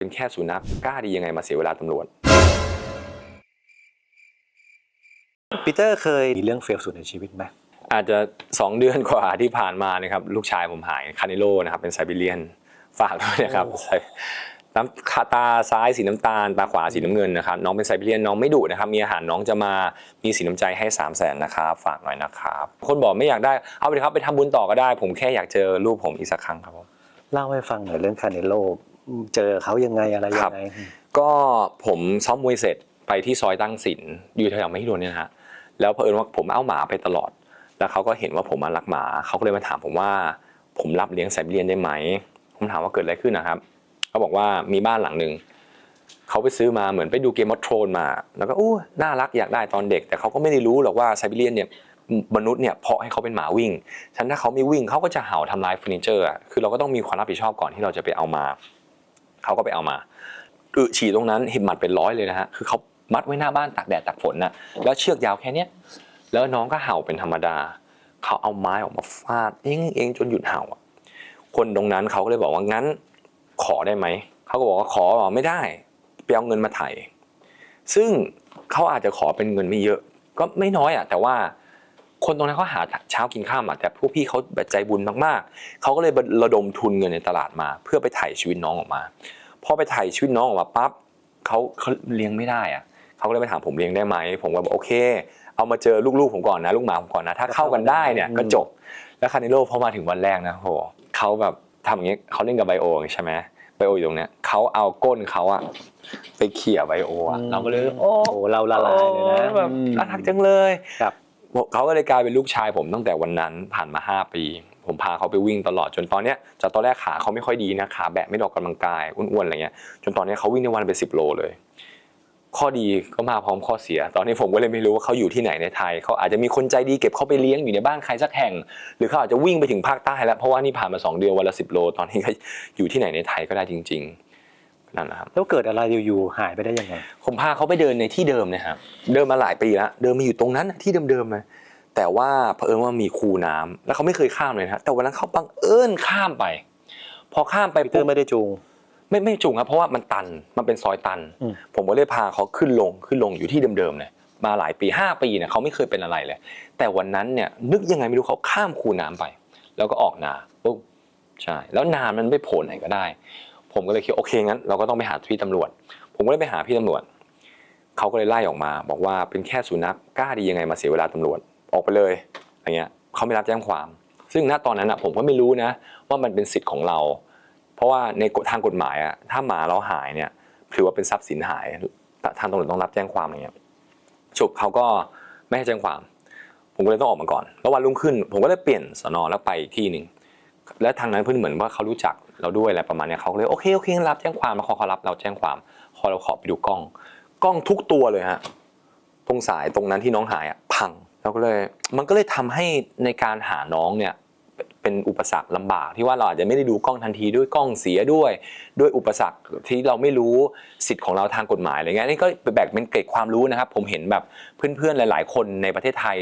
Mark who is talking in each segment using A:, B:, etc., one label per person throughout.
A: เป็นแค่สุนัขกล้าดียังไงมาเสียเวลาตำรวจ
B: ปีเตอร์เคยมีเรื่องเฟลสุดในชีวิตไหม
A: อาจจะ 2 เดือนกว่าที่ผ่านมานะครับลูกชายผมหายคานิโลนะครับเป็นไซบีเรียนฝากด้วยนะครับใส่น้ำขาตาซ้ายสีน้ำตาล ตาขวาสีน้ำเงินนะครับน้องเป็นไซบีเรียนน้องไม่ดุนะครับมีอาหารน้องจะมามีสีน้ำใจให้ 3 0 0แสนนะครับฝากหน่อยนะครับ คนบอกไม่อยากได้เอาไปเลยครับไปทำบุญต่อก็ได้ ผมแค่อยากเจอลูกผมอีกสักครั้งครับผม
B: เล่าให้ฟังหน่อยเรื่องคาเนโล เจอเขายังไงอะไร
A: ค
B: ยั
A: รับ
B: งไง
A: ก็ผมซ้อมมวยเสร็จไปที่ซอยตั้งศิลป์อยู่แถวๆไม่ฮิโดนเนี่ยนะฮะแล้วเผอิญว่าผมเอาหมาไปตลอด แล้วเขาก็เห็นว่าผมมารักหมาเขาก็เลยมาถามผมว่า ผมรับเลี้ยงไซบีเรียนได้ไหมผมถามว่าเกิดอะไรขึ้นนะครับเขาบอกว่ามีบ้านหลังหนึ่งเขาไปซื้อมาเหมือนไปดูเกมมอทรนมา แล้วก็อู้น่ารักอยากได้ตอนเด็ก แต่เขาก็ไม่ได้รู้หรอกว่าไซบีเรียนเนี่ยมนุษย์เนี่ยเพาะให้เขาเป็นหมาวิ่งฉะนันถ้าเขาไม่วิ่งเขาก็จะเห่าทำลายเฟอร์นิเจอร์อะคือเราก็ต้องมีความรับผิดชอบก่อนที่เราจะไปเอามา เขาก็ไปเอามาอึฉี่ตรงนั้นเห็นหมัดเป็นร้อยเลยนะฮะคือเขามัดไว้หน้าบ้านตากแดดตากฝนน่ะแล้วเชือกยาวแค่เนี้ยแล้วน้องก็เห่าเป็นธรรมดา เขาเอาไม้ออกมาฟาดเองเองจนหยุดเห่าคนตรงนั้นเขาก็เลยบอกว่างั้นขอได้ไหมเขาก็บอกว่าขอไม่ได้ไปเอาเงินมาไถ่ซึ่งเขาอาจจะขอเป็นเงินไม่เยอะ ก็ไม่น้อยอะแต่ว่า คนตรงนั้นเขาหาเช้ากินข้ามอะแต่พวกพี่เขาแบบใจบุญมากๆเขาก็เลยระดมทุนเงินในตลาดมา เพื่อไปไถ่ชีวิตน้องออกมาพอไปถ่ายชีวิตน้องออกมาปั๊บเขาเขาเลี้ยงไม่ได้อะเขาก็เลยไปถามผมเลี้ยงได้ไหมผมก็บอกโอเค เอามาเจอลูกๆผมก่อนนะลูกหมาผมก่อนนะถ้าเข้ากันได้เนี่ยก็จบแล้วคานิโลพอมาถึงวันแรกนะโหเขาแบบทำอย่างนี้เขาเล่นกับไบโอใช่ไหมไบโออยู่ตรงเนี้ยเขาเอาก้นเขาอะไปเขี่ยไบโออะเราก็เลยโอ้
B: โอ้เราละลายเลยนะ
A: แบบ
B: อืม
A: น่ารักจังเลย
B: ครับ
A: เขาก็เลยกลายเป็นลูกชายผมตั้งแต่วันนั้นผ่านมา 5 ปี ผมพาเขาไปวิ่งตลอดจนตอนเนี้ยจากตอนแรกขาเขาไม่ค่อยดีนะขาแบะไม่ออกกำลังกายอ้วนๆอะไรเงี้ยจนตอนนี้เขาวิ่งในวันเป็นสิบโลเลย ข้อดีก็มาพร้อมข้อเสีย ตอนนี้ผมก็เลยไม่รู้ว่าเขาอยู่ที่ไหนในไทยเขาอาจจะมีคนใจดีเก็บเขาไปเลี้ยงอยู่ในบ้านใครสักแห่ง หรือเขาอาจจะวิ่งไปถึงภาคใต้แล้วเพราะว่านี่ผ่านมาสองเดือนวันละสิบโล ตอนนี้เขาอยู่ที่ไหนในไทยก็ได้จริง ๆ นั่นแหละครับ
B: แล้วเกิดอะไรอยู่ๆหายไปได้ยังไง
A: ผมพาเขาไปเดินในที่เดิมนะครับเดินมาหลายปีแล้วเดินมาอยู่ตรงนั้นน่ะที่เดิมๆเลยแต่ว่าเผอิญว่ามีคูน้ำแล้วเขาไม่เคยข้ามเลยนะฮะแต่วันนั้นเขาบังเอิญข้ามไป พอข้ามไป
B: ปีเตอ
A: ปุ๊บ
B: ร์ไม่ได้จูง
A: ไม่ไม่จุงครับเพราะว่ามันตันมันเป็นซอยตัน
B: อืม
A: ผมก็เลยพาเขาขึ้นลงขึ้นลงอยู่ที่เดิมๆเลยมาหลายปีห้าปีเนี่ยเขาไม่เคยเป็นอะไรเลย แต่วันนั้นเนี่ยนึกยังไงไม่รู้เขาข้ามคูน้ำไป แล้วก็ออกนาปุ๊บใช่ แล้วนามันไม่โผล่ไหนก็ได้ ผมก็เลยคิดโอเคงั้นเราก็ต้องไปหาพี่ตำรวจ ผมก็เลยไปหาพี่ตำรวจเขาก็เลยไล่ออกมา บอกว่าเป็นแค่สุนัขกล้าดียังไงมาเสียเวลาตำรวจออกไปเลยอะไรเงี้ยเขาไม่รับแจ้งความ ซึ่งณตอนนั้นอะผมก็ไม่รู้นะว่ามันเป็นสิทธิ์ของเรา เพราะว่าในทางกฎหมายอะถ้าหมาเราหายเนี่ยถือว่าเป็นทรัพย์สินหายทางตำรวจต้องรับแจ้งความอะไรเงี้ยจบเขาก็ไม่ให้แจ้งความ ผมก็เลยต้องออกมาก่อน แล้ววันรุ่งขึ้น ผมก็เลยเปลี่ยนสนแล้วไปอีกที่หนึ่ง และทางนั้นเพื่อนเหมือนว่าเขารู้จักเราด้วยอะไรประมาณนี้เขาเลยโอเคโอเครับแจ้งความแล้วพอเขารับเราแจ้งความพอเราขอไปดูกล้อง กล้องทุกตัวเลยฮะตรงสายตรงนั้นที่น้องหายอะพังเราก็เลยมันก็เลยทำให้ในการหาน้องเนี่ย เป็นอุปสรรคลำบาก ที่ว่าเราอาจจะไม่ได้ดูกล้องทันทีด้วยกล้องเสียด้วย ด้วยอุปสรรคที่เราไม่รู้สิทธิ์ของเราทางกฎหมายอะไรเงี้ยนี่ก็แบ่งเป็นเกร็ดความรู้นะครับ ผมเห็นแบบเพื่อนๆหลาย ๆ คนในประเทศไทย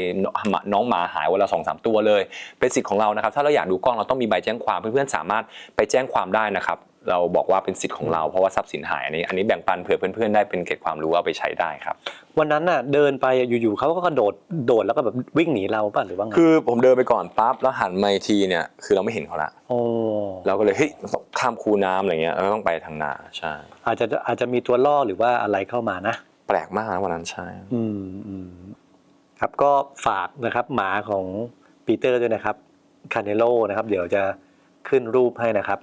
A: น้องหมาหายวันละสองสามตัวเลย เป็นสิทธิ์ของเรานะครับ ถ้าเราอยากดูกล้องเราต้องมีใบแจ้งความเพื่อนๆสามารถไปแจ้งความได้นะครับเราบอกว่าเป็นสิทธิ์ของเราเพราะว่าทรัพย์สินหายอันนี้ อันนี้แบ่งปันเผื่อเพื่อนๆได้เป็นเกร็ดความรู้เอาไปใช้ได้ครับ
B: วันนั้นน่ะเดินไปอยู่ๆเขาก็กระโดดโดดแล้วก็แบบวิ่งหนีเราป่ะหรือว่าไง
A: คือผมเดินไปก่อนปั๊บแล้วหันมาอีกทีเนี่ยคือเราไม่เห็นเขาละ
B: โอ้
A: เราก็เลยเฮ้ยต้องข้ามคูน้ำอะไรเงี้ยเราก็ต้องไปทางนาใช่
B: อาจจะอาจจะมีตัวล่อหรือว่าอะไรเข้ามานะ
A: แปลกมากนะวันนั้นใช่
B: อืมอืมครับก็ฝากนะครับหมาของปีเตอร์ด้วยนะครับคาเนโลนะครับ เดี๋ยวจะขึ้นรูปให้นะครับ